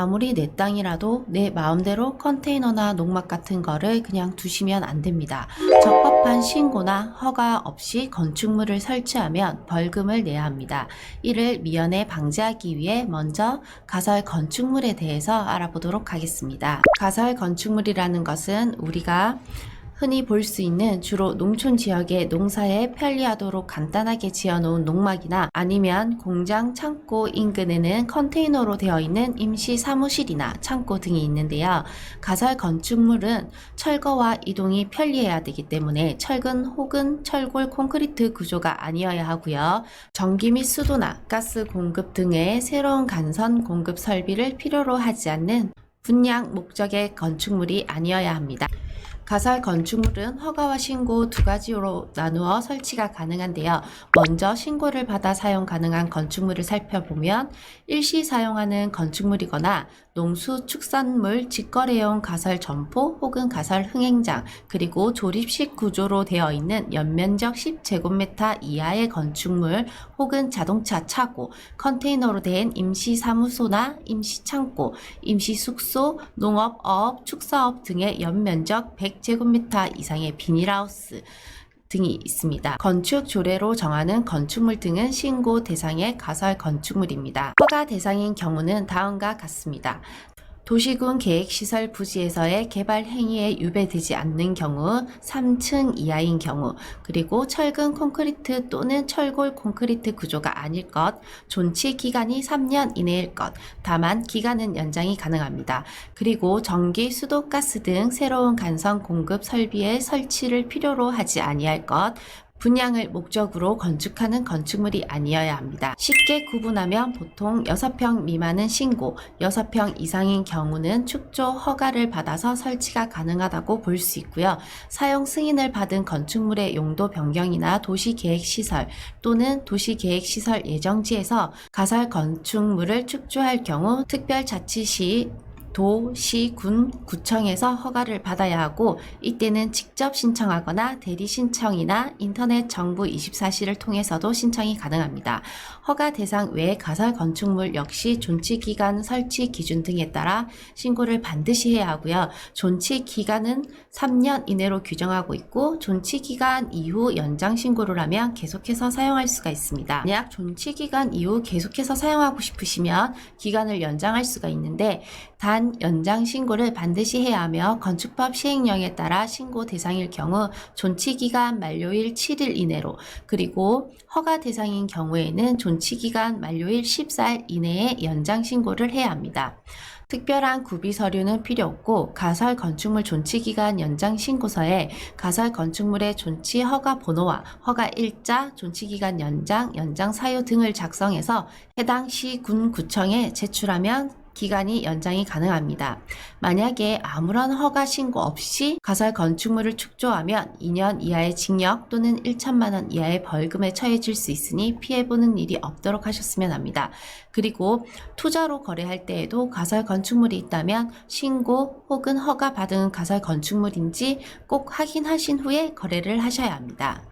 아무리 내 땅이라도 내 마음대로 컨테이너나 농막 같은 거를 그냥 두시면 안 됩니다. 적법한 신고나 허가 없이 건축물을 설치하면 벌금을 내야 합니다. 이를 미연에 방지하기 위해 먼저 가설 건축물에 대해서 알아보도록 하겠습니다. 가설 건축물이라는 것은 우리가 흔히 볼 수 있는 주로 농촌 지역의 농사에 편리하도록 간단하게 지어놓은 농막이나 아니면 공장, 창고 인근에는 컨테이너로 되어 있는 임시 사무실이나 창고 등이 있는데요. 가설 건축물은 철거와 이동이 편리해야 되기 때문에 철근 혹은 철골 콘크리트 구조가 아니어야 하고요. 전기 및 수도나 가스 공급 등의 새로운 간선 공급 설비를 필요로 하지 않는 분양 목적의 건축물이 아니어야 합니다. 가설 건축물은 허가와 신고 두 가지로 나누어 설치가 가능한데요. 먼저 신고를 받아 사용 가능한 건축물을 살펴보면 일시 사용하는 건축물이거나 농수 축산물 직거래용 가설 점포 혹은 가설 흥행장 그리고 조립식 구조로 되어 있는 연면적 10제곱미터 이하의 건축물 혹은 자동차 차고 컨테이너로 된 임시 사무소나 임시 창고, 임시 숙소, 농업, 어업, 축사업 등의 연면적 100제곱미터 이상의 비닐하우스 등이 있습니다. 건축 조례로 정하는 건축물 등은 신고 대상의 가설 건축물입니다. 허가 대상인 경우는 다음과 같습니다. 도시군 계획시설 부지에서의 개발 행위에 유배되지 않는 경우, 3층 이하인 경우, 그리고 철근 콘크리트 또는 철골 콘크리트 구조가 아닐 것, 존치 기간이 3년 이내일 것, 다만 기간은 연장이 가능합니다. 그리고 전기, 수도, 가스 등 새로운 간선 공급 설비의 설치를 필요로 하지 아니할 것, 분양을 목적으로 건축하는 건축물이 아니어야 합니다. 쉽게 구분하면 보통 6평 미만은 신고, 6평 이상인 경우는 축조 허가를 받아서 설치가 가능하다고 볼 수 있고요. 사용 승인을 받은 건축물의 용도 변경이나 도시계획시설 또는 도시계획시설 예정지에서 가설 건축물을 축조할 경우 특별자치시 도, 시, 군, 구청에서 허가를 받아야 하고 이때는 직접 신청하거나 대리 신청이나 인터넷 정부 24시를 통해서도 신청이 가능합니다. 허가 대상 외 가설 건축물 역시 존치 기간, 설치 기준 등에 따라 신고를 반드시 해야 하고요. 존치 기간은 3년 이내로 규정하고 있고 존치 기간 이후 연장 신고를 하면 계속해서 사용할 수가 있습니다. 만약 존치 기간 이후 계속해서 사용하고 싶으시면 기간을 연장할 수가 있는데 단 연장 신고를 반드시 해야 하며 건축법 시행령에 따라 신고 대상일 경우 존치 기간 만료일 7일 이내로 그리고 허가 대상인 경우에는 존치 기간 만료일 14일 이내에 연장 신고를 해야 합니다. 특별한 구비 서류는 필요 없고 가설 건축물 존치 기간 연장 신고서에 가설 건축물의 존치 허가 번호와 허가 일자, 존치 기간 연장, 연장 사유 등을 작성해서 해당 시군 구청에 제출하면 기간이 연장이 가능합니다. 만약에 아무런 허가 신고 없이 가설 건축물을 축조하면 2년 이하의 징역 또는 1천만 원 이하의 벌금에 처해질 수 있으니 피해보는 일이 없도록 하셨으면 합니다. 그리고 투자로 거래할 때에도 가설 건축물이 있다면 신고 혹은 허가 받은 가설 건축물인지 꼭 확인하신 후에 거래를 하셔야 합니다.